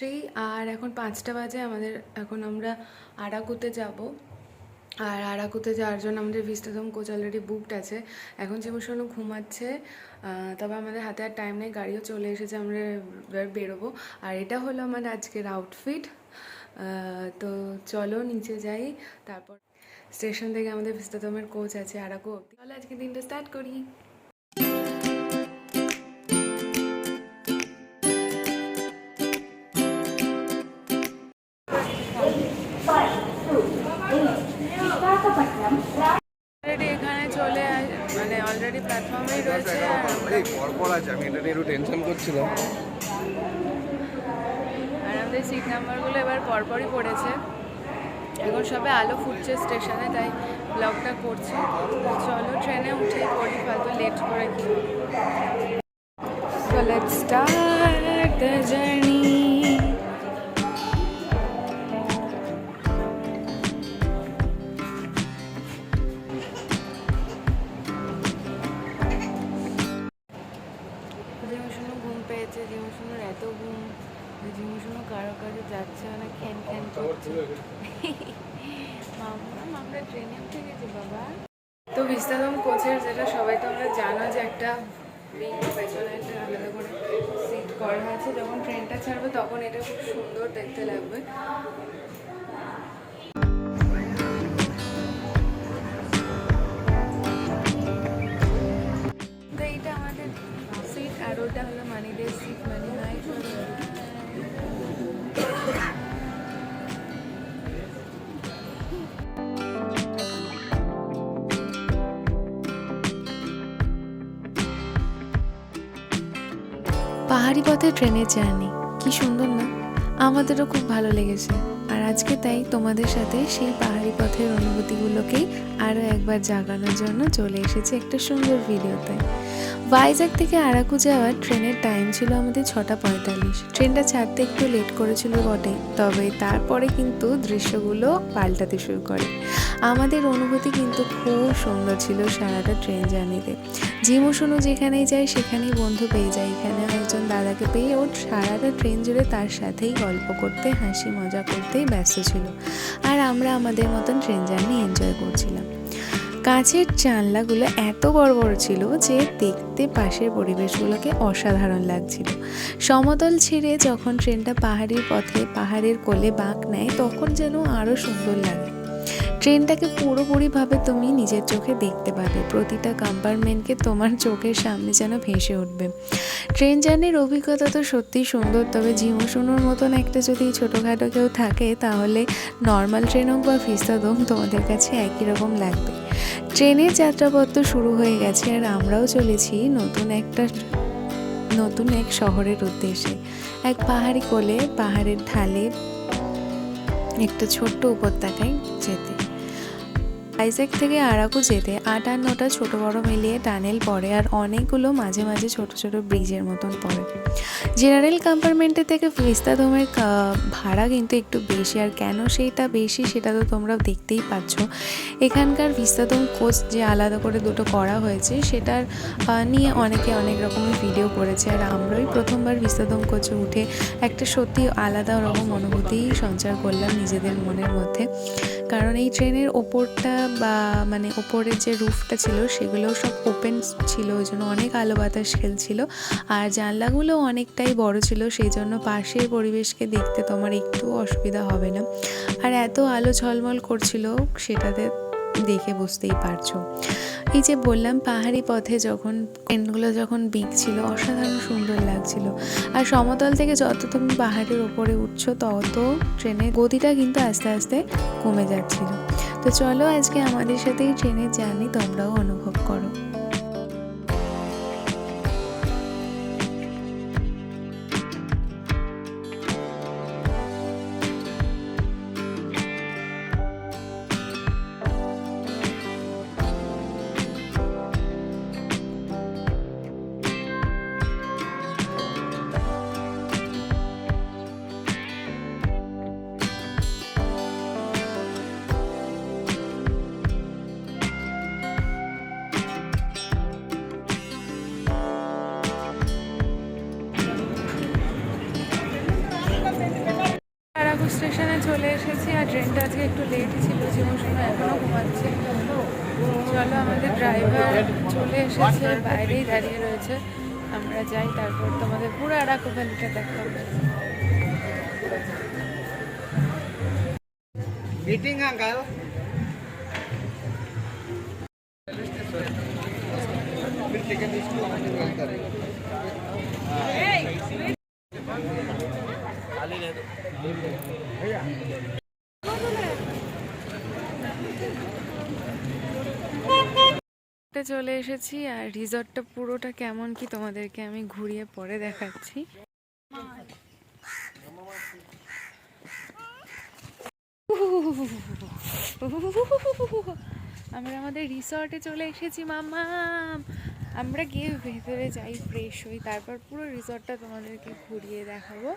সেই আর এখন পাঁচটা বাজে, আমাদের এখন আমরা আরাকুতে যাব। আর আরাকুতে যাওয়ার জন্য আমাদের ভিস্তাদম কোচ অলরেডি বুকড আছে। এখন যেমন ঘুমাচ্ছে তবে আমাদের হাতে আর টাইম নেই, গাড়িও চলে এসেছে, আমরা বেরোবো। আর এটা হলো আমার আজকের আউটফিট তো চলো নিচে যাই, তারপর স্টেশন থেকে আমাদের ভিস্তাদমের কোচ আছে আরাকু অব্দি আজকে দিনটা স্টার্ট করি। এই পরপর আছে আমি এটা নিয়ে একটু টেনশন করছিলাম। আর আমাদের সিট নাম্বারগুলো এবার পরপরই পড়েছে। এখন সবে আলো ফুটছে স্টেশনে তাই ব্লগটা করছি। চলো ট্রেনে উঠে পড়ি ফালতু লেট করে কি। So let's start the journey. ঘুম পেয়েছে জিমুশুনোর এত ঘুম জিমুশুনো কারও কাছে যাচ্ছে না খ্যান খ্যান করছে। মামা আমরা ট্রেনে উঠে গেছি বাবা। তো বিস্তারম কোচের যেটা সবাই তো আমরা জানো যে একটা পেছনে একটা আলাদা করে সিট করা আছে। যখন ট্রেনটা ছাড়বে তখন এটা খুব সুন্দর দেখতে লাগবে। পাহাড়ি পথে ট্রেনের জার্নি। কি সুন্দর না? আমাদেরও খুব ভালো লেগেছে। আর আজকে তাই তোমাদের সাথে সেই পাহাড়ি পথের অনুভূতিগুলোকেই আরও একবার জাগানোর জন্য চলে এসেছি একটা সুন্দর ভিডিওতে। ভাইজাগ থেকে আরাকু যাওয়ার ট্রেনের টাইম ছিল আমাদের ছটা পঁয়তাল্লিশ। ট্রেনটা ছাড়তে একটু লেট করেছিল বটে তবে তারপরে কিন্তু দৃশ্যগুলো পাল্টাতে শুরু করে। আমাদের অনুভূতি কিন্তু খুব সুন্দর ছিল সারাটা ট্রেন জার্নিতে। জিমোশনও যেখানেই যায়, সেখানেই বন্ধু পেয়ে যায়। এখানে একজন দাদাকে পেয়ে ওর সারাটা ট্রেন জুড়ে তার সাথেই গল্প করতে, হাসি, মজা করতেই ব্যস্ত ছিল। আর আমরা আমাদের মতন ট্রেন জার্নি এনজয় করছিলাম। কাঁচের জানলাগুলো এত বড় বড় ছিল যে দেখতে পাশের পরিবেশগুলোকে অসাধারণ লাগছিল। সমতল ছেড়ে যখন ট্রেনটা পাহাড়ির পথে, পাহাড়ের কোলে বাঁক নেয়, তখন যেন আরও সুন্দর লাগে। ট্রেনটাকে পুরোপুরিভাবে তুমি নিজের চোখে দেখতে পাবে। প্রতিটা কম্পার্টমেন্টকে তোমার চোখের সামনে যেন ভেসে উঠবে। ট্রেন জার্নির অভিজ্ঞতা তো সত্যিই সুন্দর, তবে ঝিমুশুনোর মতন একটা যদি ছোটোখাটো কেউ থাকে, তাহলে নর্মাল ট্রেন হোক বা ফিস্তাদম তোমাদের কাছে একই রকম লাগবে। ট্রেনের যাত্রাপথ শুরু হয়ে গেছে, আর আমরাও চলেছি নতুন একটা, নতুন এক শহরের উদ্দেশ্যে। এক পাহাড়ি কোলে, পাহাড়ের ঢালে, একটা ছোট্ট উপত্যকায় যেতে। আইজ্যাক থেকে আরাকু যেতে আট আর নটা ছোটো বড় মিলিয়ে টানেল পড়ে আর অনেকগুলো মাঝে মাঝে ছোট ছোট ব্রিজের মতন পড়ে। জেনারেল কম্পার্টমেন্টের থেকে ভিস্তাদমের কা- ভাড়া কিন্তু একটু বেশি আর কেন সেইটা বেশি সেটা তো তোমরা দেখতেই পাচ্ছ। এখানকার ভিস্তাদম কোচ যে আলাদা করে দুটো করা হয়েছে সেটার নিয়ে অনেকে অনেক রকমের ভিডিও করেছে আর আমরাই প্রথমবার ভিস্তাদম কোচে উঠে একটা সত্যি আলাদা রকম অনুভূতি সঞ্চার করলাম নিজেদের মনের মধ্যে। কারণ এই ট্রেনের ওপরটা বা মানে ওপরের যে রুফটা ছিল সেগুলো সব ওপেন ছিল, ওই জন্য অনেক আলো বাতাস খেলছিল। আর জানলাগুলো অনেকটাই বড় ছিল, সেই জন্য পাশের পরিবেশকে দেখতে তোমার একটু অসুবিধা হবে না। আর এত আলো ঝলমল করছিল সেটাতে দেখে বুঝতেই পারছ। এই যে বললাম, পাহাড়ি পথে যখন ট্রেনগুলো যখন বিক ছিল অসাধারণ সুন্দর লাগছিল। আর সমতল থেকে যত তুমি পাহাড়ের ওপরে উঠছো, তত ট্রেনের গতিটা কিন্তু আস্তে আস্তে কমে যাচ্ছিল। তো চলো আজকে আমাদের সাথে এই ট্রেনের তোমরাও অনুভব করো। চলে এসেছি আর ট্রেনটা আজকে একটু লেট ছিল জীবন এখনও ঘুমাচ্ছে। চলো আমাদের ড্রাইভার চলে এসেছে বাইরেই দাঁড়িয়ে রয়েছে। আমরা যাই তারপর তোমাদের পুরো আরাকো ভ্যালিটা দেখাবো মিটিং আঙ্কাল টিকিট রিসর্টে চলে এসেছি আর রিসর্টটা পুরোটা কেমন কি তোমাদেরকে আমি ঘুরিয়ে পরে দেখাচ্ছি। আমরা আমাদের রিসর্টে চলে এসেছি মামা আমরা গিয়ে ভেতরে যাই ফ্রেশ হই, তারপর পুরো রিসর্টটা তোমাদেরকে ঘুরিয়ে দেখাবো।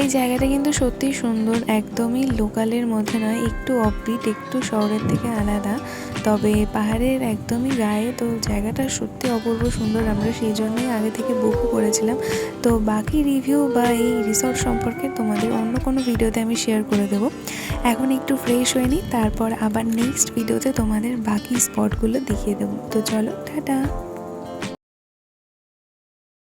এই জায়গাটা কিন্তু সত্যিই সুন্দর, একদমই লোকালের মধ্যে নয়, একটু অফবিট একটু শহরের থেকে আলাদা। তবে পাহাড়ের একদমই গায়ে তো জায়গাটা সত্যি অপূর্ব সুন্দর, আমরা সেই জন্যই আগে থেকে বুকও করেছিলাম। তো বাকি রিভিউ বা এই রিসর্ট সম্পর্কে তোমাদের অন্য কোনো ভিডিওতে আমি শেয়ার করে দেবো। এখন একটু ফ্রেশ হয়ে নিই, তারপর আবার নেক্সট ভিডিওতে তোমাদের বাকি স্পটগুলো দেখিয়ে দেবো। তো চলো, টাটা!